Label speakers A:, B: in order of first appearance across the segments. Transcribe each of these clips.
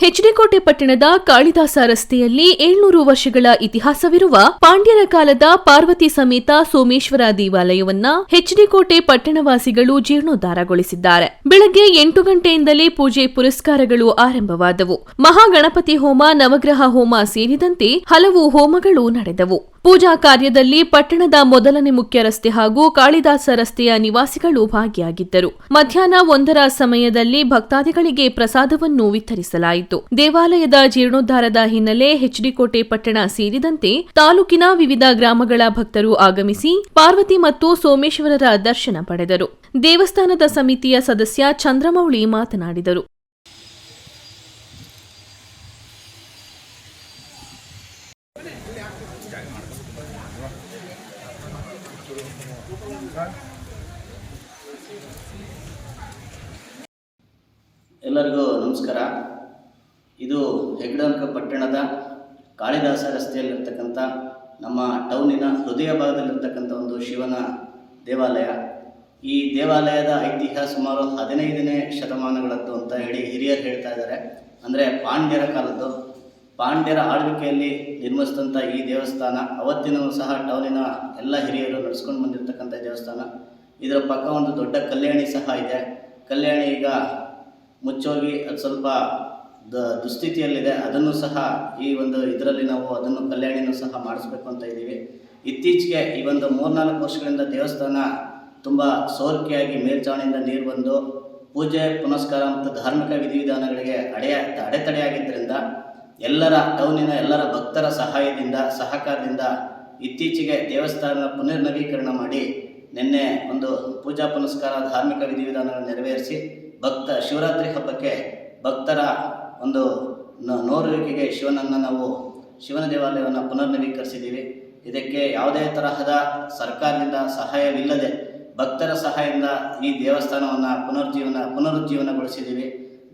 A: ಹೆಚ್ಡಿಕೋಟೆ ಪಟ್ಟಣದ ಕಾಳಿದಾಸ ರಸ್ತೆಯಲ್ಲಿ ಏಳ್ನೂರು ವರ್ಷಗಳ ಇತಿಹಾಸವಿರುವ ಪಾಂಡ್ಯರ ಕಾಲದ ಪಾರ್ವತಿ ಸಮೇತ ಸೋಮೇಶ್ವರ ದೇವಾಲಯವನ್ನ ಹೆಚ್ಡಿಕೋಟೆ ಪಟ್ಟಣವಾಸಿಗಳು ಜೀರ್ಣೋದ್ಧಾರಗೊಳಿಸಿದ್ದಾರೆ. ಬೆಳಗ್ಗೆ ಎಂಟು ಗಂಟೆಯಿಂದಲೇ ಪೂಜೆ ಪುರಸ್ಕಾರಗಳು ಆರಂಭವಾದವು. ಮಹಾಗಣಪತಿ ಹೋಮ, ನವಗ್ರಹ ಹೋಮ ಸೇರಿದಂತೆ ಹಲವು ಹೋಮಗಳು ನಡೆದವು. ಪೂಜಾ ಕಾರ್ಯದಲ್ಲಿ ಪಟ್ಟಣದ ಮೊದಲನೇ ಮುಖ್ಯ ರಸ್ತೆ ಹಾಗೂ ಕಾಳಿದಾಸ ರಸ್ತೆಯ ನಿವಾಸಿಗಳು ಭಾಗಿಯಾಗಿದ್ದರು. ಮಧ್ಯಾಹ್ನ ಒಂದರ ಸಮಯದಲ್ಲಿ ಭಕ್ತಾದಿಗಳಿಗೆ ಪ್ರಸಾದವನ್ನು ವಿತರಿಸಲಾಯಿತು. ದೇವಾಲಯದ ಜೀರ್ಣೋದ್ಧಾರದ ಹಿನ್ನೆಲೆ ಹೆಚ್ಡಿಕೋಟೆ ಪಟ್ಟಣ ಸೇರಿದಂತೆ ತಾಲೂಕಿನ ವಿವಿಧ ಗ್ರಾಮಗಳ ಭಕ್ತರು ಆಗಮಿಸಿ ಪಾರ್ವತಿ ಮತ್ತು ಸೋಮೇಶ್ವರರ ದರ್ಶನ ಪಡೆದರು. ದೇವಸ್ಥಾನದ ಸಮಿತಿಯ ಸದಸ್ಯ ಚಂದ್ರಮೌಳಿ ಮಾತನಾಡಿದರು.
B: ಎಲ್ಲರಿಗೂ ನಮಸ್ಕಾರ. ಇದು ಹೆಗ್ಡಂಕ ಪಟ್ಟಣದ ಕಾಳಿದಾಸ ರಸ್ತೆಯಲ್ಲಿರ್ತಕ್ಕಂಥ ನಮ್ಮ ಟೌನಿನ ಹೃದಯ ಭಾಗದಲ್ಲಿರ್ತಕ್ಕಂಥ ಒಂದು ಶಿವನ ದೇವಾಲಯ. ಈ ದೇವಾಲಯದ ಐತಿಹ್ಯ ಸುಮಾರು ಹದಿನೈದನೇ ಶತಮಾನಗಳದ್ದು ಅಂತ ಹೇಳಿ ಹಿರಿಯರು ಹೇಳ್ತಾ ಇದ್ದಾರೆ. ಅಂದರೆ ಪಾಂಡ್ಯರ ಕಾಲದ್ದು. ಪಾಂಡ್ಯರ ಆಳ್ವಿಕೆಯಲ್ಲಿ ನಿರ್ಮಿಸಿದಂಥ ಈ ದೇವಸ್ಥಾನ, ಅವತ್ತಿನೂ ಸಹ ಟೌನಿನ ಎಲ್ಲ ಹಿರಿಯರು ನಡೆಸ್ಕೊಂಡು ಬಂದಿರತಕ್ಕಂಥ ದೇವಸ್ಥಾನ. ಇದರ ಪಕ್ಕ ಒಂದು ದೊಡ್ಡ ಕಲ್ಯಾಣಿ ಸಹ ಇದೆ. ಕಲ್ಯಾಣಿ ಈಗ ಮುಚ್ಚೋಗಿ ಅದು ಸ್ವಲ್ಪ ದ ದುಸ್ಥಿತಿಯಲ್ಲಿದೆ. ಅದನ್ನು ಸಹ ಈ ಒಂದು ಇದರಲ್ಲಿ ನಾವು ಅದನ್ನು ಕಲ್ಯಾಣಿನೂ ಸಹ ಮಾಡಿಸ್ಬೇಕು ಅಂತ ಇದ್ದೀವಿ. ಇತ್ತೀಚೆಗೆ ಈ ಒಂದು ಮೂರ್ನಾಲ್ಕು ವರ್ಷಗಳಿಂದ ದೇವಸ್ಥಾನ ತುಂಬ ಸೋರಿಕೆಯಾಗಿ ಮೇಲ್ಚಾವಣಿಯಿಂದ ನೀರು ಬಂದು ಪೂಜೆ, ಪುನಸ್ಕಾರ ಮತ್ತು ಧಾರ್ಮಿಕ ವಿಧಿವಿಧಾನಗಳಿಗೆ ಅಡೆಯ ಅಡೆತಡೆಯಾಗಿದ್ದರಿಂದ ಎಲ್ಲರ ಟೌನಿನ ಎಲ್ಲರ ಭಕ್ತರ ಸಹಾಯದಿಂದ, ಸಹಕಾರದಿಂದ ಇತ್ತೀಚೆಗೆ ದೇವಸ್ಥಾನ ಪುನರ್ನವೀಕರಣ ಮಾಡಿ ನಿನ್ನೆ ಒಂದು ಪೂಜಾ ಪುನಸ್ಕಾರ, ಧಾರ್ಮಿಕ ವಿಧಿವಿಧಾನಗಳನ್ನು ನೆರವೇರಿಸಿ ಭಕ್ತ ಶಿವರಾತ್ರಿ ಹಬ್ಬಕ್ಕೆ ಭಕ್ತರ ಒಂದು ನೋರುವಿಕೆಗೆ ಶಿವನನ್ನು ನಾವು ಶಿವನ ದೇವಾಲಯವನ್ನು ಪುನರ್ನವೀಕರಿಸಿದ್ದೀವಿ. ಇದಕ್ಕೆ ಯಾವುದೇ ತರಹದ ಸರ್ಕಾರದಿಂದ ಸಹಾಯವಿಲ್ಲದೆ ಭಕ್ತರ ಸಹಾಯದಿಂದ ಈ ದೇವಸ್ಥಾನವನ್ನು ಪುನರ್ಜೀವನ ಪುನರುಜ್ಜೀವನಗೊಳಿಸಿದ್ದೀವಿ.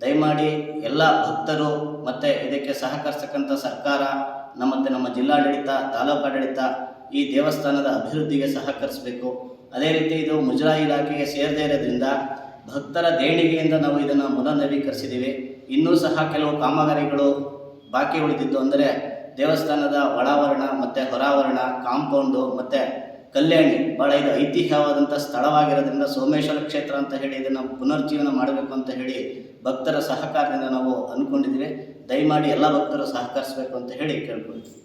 B: ದಯಮಾಡಿ ಎಲ್ಲ ಭಕ್ತರು ಮತ್ತು ಇದಕ್ಕೆ ಸಹಕರಿಸ್ತಕ್ಕಂಥ ಸರ್ಕಾರ ಮತ್ತು ನಮ್ಮ ಜಿಲ್ಲಾಡಳಿತ, ತಾಲೂಕು ಆಡಳಿತ ಈ ದೇವಸ್ಥಾನದ ಅಭಿವೃದ್ಧಿಗೆ ಸಹಕರಿಸಬೇಕು. ಅದೇ ರೀತಿ ಇದು ಮುಜರಾಯಿ ಇಲಾಖೆಗೆ ಸೇರದೇ ಇರೋದ್ರಿಂದ ಭಕ್ತರ ದೇಣಿಗೆಯಿಂದ ನಾವು ಇದನ್ನು ಪುನರ್ನವೀಕರಿಸಿದ್ದೀವಿ. ಇನ್ನೂ ಸಹ ಕೆಲವು ಕಾಮಗಾರಿಗಳು ಬಾಕಿ ಉಳಿದಿದ್ದು ಅಂದರೆ ದೇವಸ್ಥಾನದ ಒಳಾವರಣ ಮತ್ತು ಹೊರಾವರಣ, ಕಾಂಪೌಂಡು ಮತ್ತು ಕಲ್ಯಾಣಿ. ಭಾಳ ಇದು ಐತಿಹ್ಯವಾದಂಥ ಸ್ಥಳವಾಗಿರೋದ್ರಿಂದ ಸೋಮೇಶ್ವರ ಕ್ಷೇತ್ರ ಅಂತ ಹೇಳಿ ಇದನ್ನು ಪುನರ್ಜೀವನ ಮಾಡಬೇಕು ಅಂತ ಹೇಳಿ ಭಕ್ತರ ಸಹಕಾರದಿಂದ ನಾವು ಅಂದ್ಕೊಂಡಿದ್ದೀವಿ. ದಯಮಾಡಿ ಎಲ್ಲ ಭಕ್ತರು ಸಹಕರಿಸಬೇಕು ಅಂತ ಹೇಳಿ ಕೇಳ್ಕೊಳ್ತೀವಿ.